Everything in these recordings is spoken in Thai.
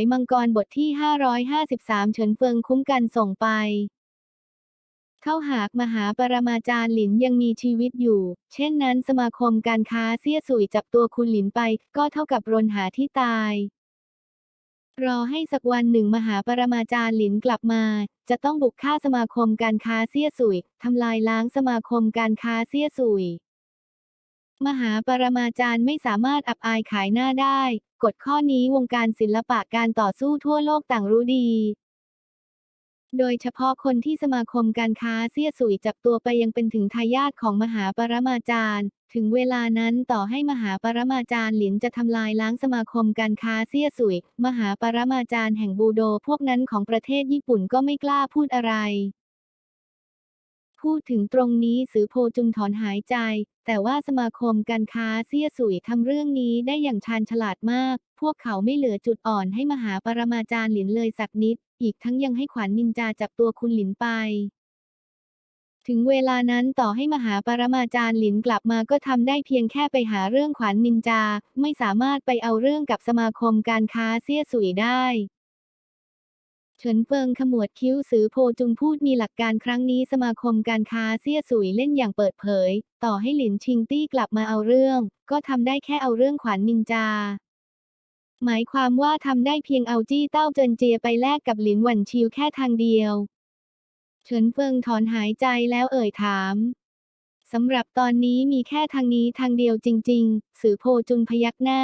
ยมังกรบทที่ 553 เฉินเฟิงคุ้มกันส่งไป เข้าหากมหาปรมาจารย์หลินยังมีชีวิตอยู่ เช่นนั้นสมาคมการค้าเซี่ยสุยจับตัวคุณหลินไป ก็เท่ากับรนหาที่ตาย รอให้สักวันหนึ่งมหาปรมาจารย์หลินกลับมา จะต้องบุกฆ่าสมาคมการค้าเซี่ยสุยทำลายล้างสมาคมการค้าเซี่ยสุย มหาปรมาจารย์ไม่สามารถอับอายขายหน้าได้ กฎข้อนี้วงการศิลปะการต่อสู้ทั่วโลกต่างรู้ดี โดยเฉพาะคนที่สมาคมการค้าเซี่ยสุยจับตัวไปยังเป็นถึงทายาทของมหาปรมาจารย์ ถึงเวลานั้นต่อให้มหาปรมาจารย์หลินจะทำลายล้างสมาคมการค้าเซี่ยสุยมหาปรมาจารย์แห่งบูโดพวกนั้นของประเทศญี่ปุ่นก็ไม่กล้าพูดอะไร พูดถึงตรงนี้สือโพจุนถอนหายใจ แต่ว่าสมาคมการค้าเซี่ยสุยทำเรื่องนี้ได้อย่างชาญฉลาดมาก พวกเขาไม่เหลือจุดอ่อนให้มหาปรมาจารย์หลินเลยสักนิด อีกทั้งยังให้ขวัญนินจาจับตัวคุณหลินไป ถึงเวลานั้นต่อให้มหาปรมาจารย์หลินกลับมาก็ทำได้เพียงแค่ไปหาเรื่องขวัญนินจา ไม่สามารถไปเอาเรื่องกับสมาคมการค้าเซี่ยสุยได้ เฉินเฟิงขมวดคิ้วสือโพจุงพูดมีหลักการครั้งนี้สมาคมการค้าเซี่ยสุยเล่นอย่างเปิดเผย ต่อให้หลินชิงตี้กลับมาเอาเรื่อง ก็ทำได้แค่เอาเรื่องขวัญนินจา หมายความว่าทำได้เพียงเอาจี้เต้าเจินเจียไปแลกกับหลินหวันชิวแค่ทางเดียว เฉินเฟิงถอนหายใจแล้วเอ่ยถามสำหรับตอนนี้มีแค่ทางนี้ทางเดียวจริง ๆ สือโพจุนพยักหน้า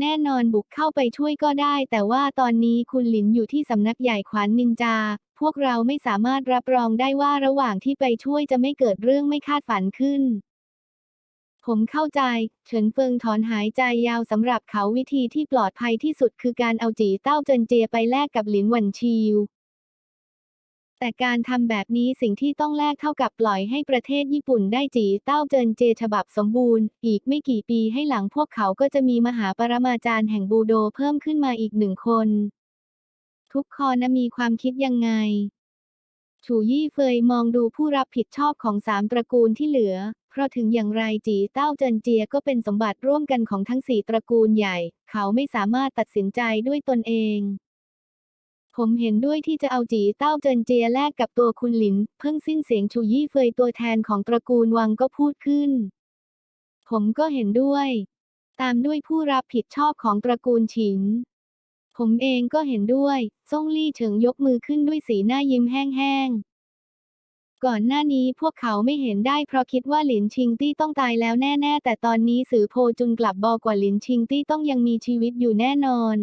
แน่นอนบุกเข้าไปช่วยก็ได้ แต่ว่าตอนนี้คุณหลินอยู่ที่สำนักใหญ่ขวานนินจา พวกเราไม่สามารถรับรองได้ว่าระหว่างที่ไปช่วยจะไม่เกิดเรื่องไม่คาดฝันขึ้น ผมเข้าใจ เฉินเฟิงถอนหายใจยาวสำหรับเขาวิธีที่ปลอดภัยที่สุดคือการเอาจีเต้าเจินเจียไปแลกกับหลินหวันชิว แต่การทำแบบนี้สิ่งที่ต้องแลกเท่ากับปล่อยให้ประเทศญี่ปุ่นได้จีเต้าเจินเจฉบับสมบูรณ์ อีกไม่กี่ปีให้หลังพวกเขาก็จะมีมหาปรมาจารย์แห่งบูโดเพิ่มขึ้นมาอีกหนึ่งคน ทุกคนนะมีความคิดยังไงฉูยี่เฟยมองดูผู้รับผิดชอบของสามตระกูลที่เหลือ เพราะถึงอย่างไรจีเต้าเจินเจียก็เป็นสมบัติร่วมกันของทั้งสี่ตระกูลใหญ่ เขาไม่สามารถตัดสินใจด้วยตนเอง ผมเห็นด้วยที่จะเอาจีเต้าเจินเจียแลกกับตัวคุณหลิน เพิ่งสิ้นเสียงชูยี่เฟยตัวแทนของตระกูลวังก็พูดขึ้น ผมก็เห็นด้วย ตามด้วยผู้รับผิดชอบของตระกูลฉิน ผมเองก็เห็นด้วยซ่งลี่เฉิงยกมือขึ้นด้วยสีหน้ายิ้มแห้งๆก่อนหน้านี้พวกเขาไม่เห็นได้เพราะคิดว่าหลินชิงตี้ต้องตายแล้วแน่ ๆ แต่ตอนนี้สือโพจุนกลับบอกว่าหลินชิงตี้ต้องยังมีชีวิตอยู่แน่นอน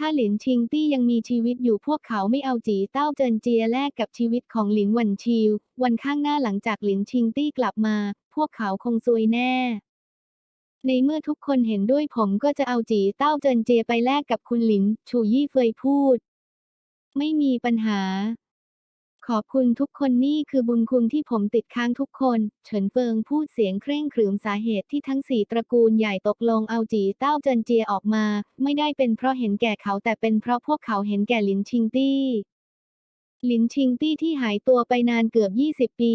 ถ้าหลินชิงตี้ยังมีชีวิตอยู่พวกเขาไม่เอาจีเต้าเจินเจียแลกกับชีวิตของหลินหวันชิว วันข้างหน้าหลังจากหลินชิงตี้กลับมา พวกเขาคงซวยแน่ ในเมื่อทุกคนเห็นด้วยผมก็จะเอาจีเต้าเจินเจียไปแลกกับคุณหลิน ชูยี่เฟยพูด ไม่มีปัญหา ขอบคุณทุกคนนี่คือบุญคุณที่ผมติดค้างทุกคน เฉินเฟิงพูดเสียงเคร่งขรึมสาเหตุที่ทั้งสี่ตระกูลใหญ่ตกลงเอาจีเต้าเจินเจียออกมา ไม่ได้เป็นเพราะเห็นแก่เขาแต่เป็นเพราะพวกเขาเห็นแก่หลินชิงตี้หลินชิงตี้ที่หายตัวไปนานเกือบ 20 ปี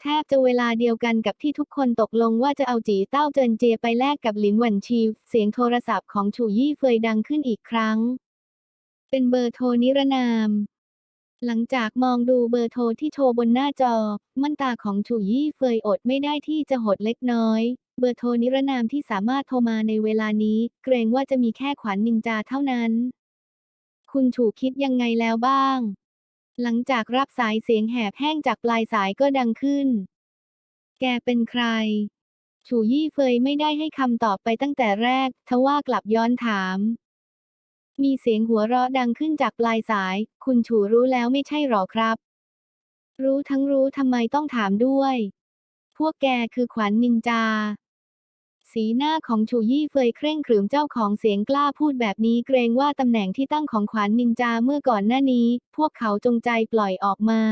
แทบจะเวลาเดียวกันกับที่ทุกคนตกลงว่าจะเอาจีเต้าเจินเจียไปแลกกับหลินหวันชิวเสียงโทรศัพท์ของชูยี่เฟยดังขึ้นอีกครั้ง เป็นเบอร์โทรนิรนาม หลังจากมองดูเบอร์โทรที่โชว์บนหน้าจอ มั่นตาของชูยี่เฟยอดไม่ได้ที่จะหดเล็กน้อย เบอร์โทรนิรนามที่สามารถโทรมาในเวลานี้ เกรงว่าจะมีแค่ขวัญนินจาเท่านั้น คุณฉูคิดยังไงแล้วบ้าง หลังจากรับสายเสียงแหบแห้งจากปลายสายก็ดังขึ้น แกเป็นใครฉูยี่เฟยไม่ได้ให้คำตอบไปตั้งแต่แรก ทว่ากลับย้อนถาม มีเสียงหัวเราะดังขึ้นจากปลายสาย คุณฉูรู้แล้วไม่ใช่หรอครับ รู้ทั้งรู้ทำไมต้องถามด้วย พวกแกคือขวัญนินจา สีหน้าของชูยี่เฟยเคร่งขรึมเจ้าของเสียงกล้าพูดแบบนี้เกรงว่าตำแหน่งที่ตั้งของขวัญนินจาเมื่อก่อนหน้านี้ พวกเขาจงใจปล่อยออกมา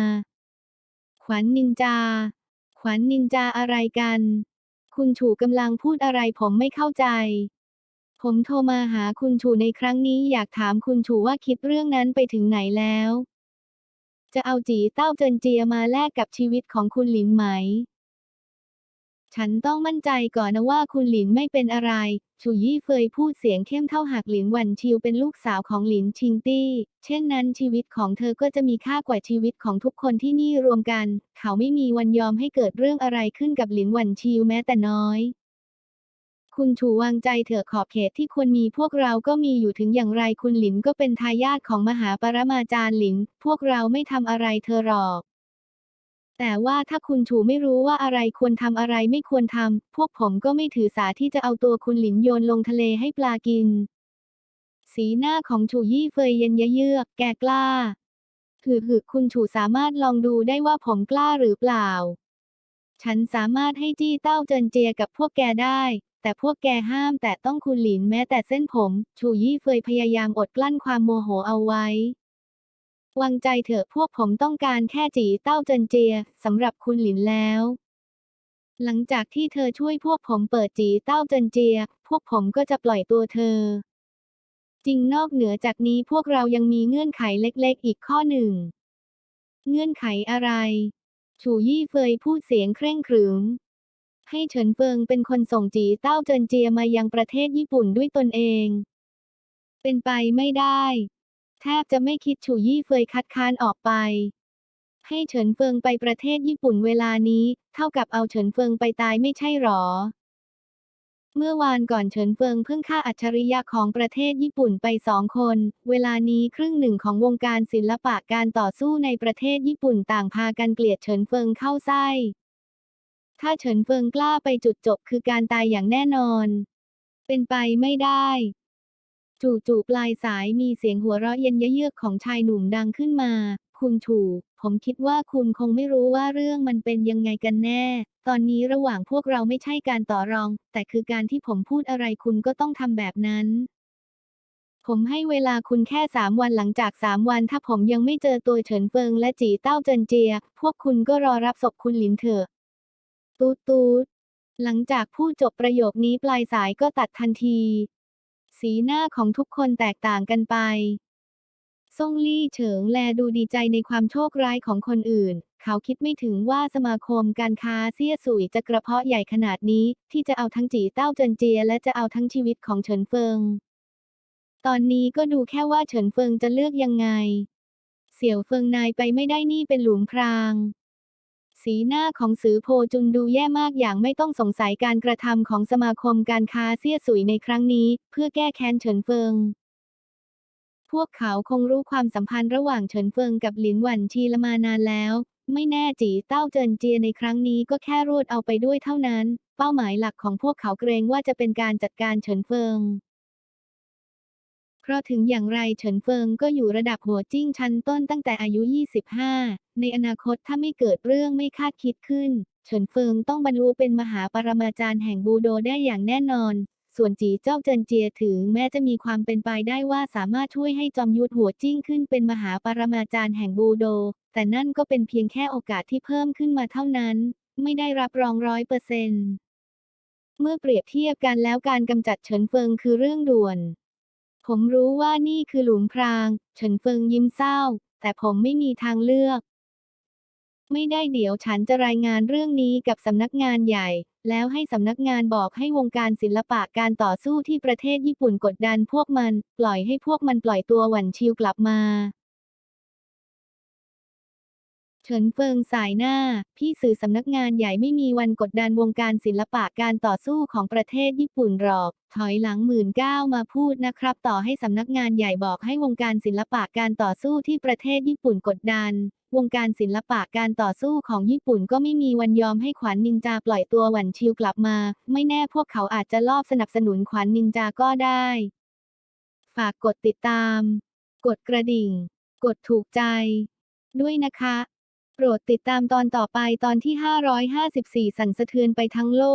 ขวัญนินจา ขวัญนินจาอะไรกัน คุณฉูกำลังพูดอะไรผมไม่เข้าใจ ผมโทรมาหาคุณฉูในครั้งนี้อยากถามคุณฉูว่าคิดเรื่องนั้นไปถึงไหนแล้ว จะเอาจีเต้าเจินเจียมาแลกกับชีวิตของคุณหลินไหม ฉันต้องมั่นใจก่อนนะว่าคุณหลินไม่เป็นอะไร ชูยี่เฟยพูดเสียงเข้มเท่าหากหลินหวันชิวเป็นลูกสาวของหลินชิงตี้ เช่นนั้นชีวิตของเธอก็จะมีค่ากว่าชีวิตของทุกคนที่นี่รวมกัน เขาไม่มีวันยอมให้เกิดเรื่องอะไรขึ้นกับหลินหวันชิวแม้แต่น้อย คุณชูวางใจเถอะขอบเขตที่ควรมีพวกเราก็มีอยู่ถึงอย่างไรคุณหลินก็เป็นทายาทของมหาปรมาจารย์หลิน พวกเราไม่ทำอะไรเธอหรอก แต่ว่าถ้าคุณชูไม่รู้ว่าอะไรควรทำอะไรไม่ควรทำพวกผมก็ไม่ถือสาที่จะเอาตัวคุณหลินโยนลงทะเลให้ปลากิน สีหน้าของชูยี่เฟยเย็นยะเยือกแกกล้าหือหือคุณชูสามารถลองดูได้ว่าผมกล้าหรือเปล่า ฉันสามารถให้จี้เต้าเจินเจียกับพวกแกได้ แต่พวกแกห้ามแต่ต้องคุณหลินแม้แต่เส้นผม ชูยี่เฟยพยายามอดกลั้นความโมโหเอาไว้ วางใจเถอะพวกผมต้องการแค่จีเต้าเจินเจียสำหรับคุณหลินแล้ว หลังจากที่เธอช่วยพวกผมเปิดจีเต้าเจินเจีย พวกผมก็จะปล่อยตัวเธอ จริงนอกเหนือจากนี้พวกเรายังมีเงื่อนไขเล็กๆ อีกข้อหนึ่ง เงื่อนไขอะไร ชูยี่เฟยพูดเสียงเคร่งขรึม ให้เฉินเฟิงเป็นคนส่งจีเต้าเจินเจียมายังประเทศญี่ปุ่นด้วยตนเอง เป็นไปไม่ได้ แทบจะไม่คิดชูยี่เฟยคัดค้านออกไป ให้เฉินเฟิงไปประเทศญี่ปุ่นเวลานี้ เท่ากับเอาเฉินเฟิงไปตายไม่ใช่หรอ เมื่อวานก่อนเฉินเฟิงเพิ่งฆ่าอัจฉริยะของประเทศญี่ปุ่นไปสองคน เวลานี้ครึ่งหนึ่งของวงการศิลปะการต่อสู้ในประเทศญี่ปุ่นต่างพากันเกลียดเฉินเฟิงเข้าไส้ ถ้าเฉินเฟิงกล้าไปจุดจบคือการตายอย่างแน่นอน เป็นไปไม่ได้ จู่ๆปลายสายมีเสียงหัวเราะเย็นเยือกของชายหนุ่มดังขึ้นมา คุณถูกผมคิดว่าคุณคงไม่รู้ว่าเรื่องมันเป็นยังไงกันแน่ ตอนนี้ระหว่างพวกเราไม่ใช่การต่อรอง แต่คือการที่ผมพูดอะไรคุณก็ต้องทำแบบนั้น ผมให้เวลาคุณแค่สามวันหลังจากสามวัน ถ้าผมยังไม่เจอตัวเฉินเฟิงและจีเต้าเจินเจีย พวกคุณก็รอรับศพคุณหลินเถอะ ตูดตูดหลังจากพูดจบประโยคนี้ปลายสายก็ตัดทันที สีหน้าของทุกคนแตกต่างกันไปซ่งลี่เฉิงแลดูดีใจในความโชคร้ายของคนอื่น เขาคิดไม่ถึงว่าสมาคมการค้าเซี่ยสุยจะกระเพาะใหญ่ขนาดนี้ ที่จะเอาทั้งจีเต้าเจินเจีย และจะเอาทั้งชีวิตของเฉินเฟิง ตอนนี้ก็ดูแค่ว่าเฉินเฟิงจะเลือกยังไง เสี่ยวเฟิงนายไปไม่ได้นี่เป็นหลุมพราง สีหน้าของสือโพจุนดูแย่มากอย่างไม่ต้องสงสัยการกระทำของสมาคมการค้าเซี่ยสุยในครั้งนี้ เพื่อแก้แค้นเฉินเฟิง พวกเขาคงรู้ความสัมพันธ์ระหว่างเฉินเฟิงกับหลินหวันชีละมานานแล้ว ไม่แน่จีเต้าเจินเจียในครั้งนี้ก็แค่รูดเอาไปด้วยเท่านั้น เป้าหมายหลักของพวกเขาเกรงว่าจะเป็นการจัดการเฉินเฟิง ราะถึงอย่างไรเฉินเฟิงก็อยู่ระดับหัวจิ้งชั้นต้นตั้งแต่อายุ 25 ในอนาคตถ้าไม่เกิดเรื่องไม่คาดคิดขึ้น เฉินเฟิงต้องบรรลุเป็นมหาปรมาจารย์แห่งบูโดได้อย่างแน่นอน ส่วนจีเจ้าเจินเจียถึงแม้จะมีความเป็นไปได้ว่าสามารถช่วยให้จอมยุทธหัวจิ้งขึ้นเป็นมหาปรมาจารย์แห่งบูโด แต่นั่นก็เป็นเพียงแค่โอกาสที่เพิ่มขึ้นมาเท่านั้น ไม่ได้รับรองร้อยเปอร์เซ็นต์เมื่อเปรียบเทียบกันแล้วการกำจัดเฉินเฟิงคือเรื่องด่วน ผมรู้ว่านี่คือหลุมพราง เฉินเฟิงยิ้มเศร้า แต่ผมไม่มีทางเลือก ไม่ได้เดี๋ยวฉันจะรายงานเรื่องนี้กับสำนักงานใหญ่ แล้วให้สำนักงานบอกให้วงการศิลปะการต่อสู้ที่ประเทศญี่ปุ่นกดดันพวกมัน ปล่อยให้พวกมันปล่อยตัวหวันชิวกลับมา ฉินเฟิงสายหน้า พี่สื่อสำนักงานใหญ่ไม่มีวันกดดันวงการศิลปะการต่อสู้ของประเทศญี่ปุ่นหรอก ถอยหลังหมื่นเก้ามาพูดนะครับ ต่อให้สำนักงานใหญ่บอกให้วงการศิลปะการต่อสู้ที่ประเทศญี่ปุ่นกดดัน วงการศิลปะการต่อสู้ของญี่ปุ่นก็ไม่มีวันยอมให้ขวัญนินจาปล่อยตัวหวันชิวกลับมา ไม่แน่พวกเขาอาจจะลอบสนับสนุนขวัญนินจาก็ได้ ฝากกดติดตาม กดกระดิ่ง กดถูกใจ ด้วยนะคะ ปรดติดตามตอนต่อไปตอนที่ 554 สั่นสะเทือนไปทั้งโลก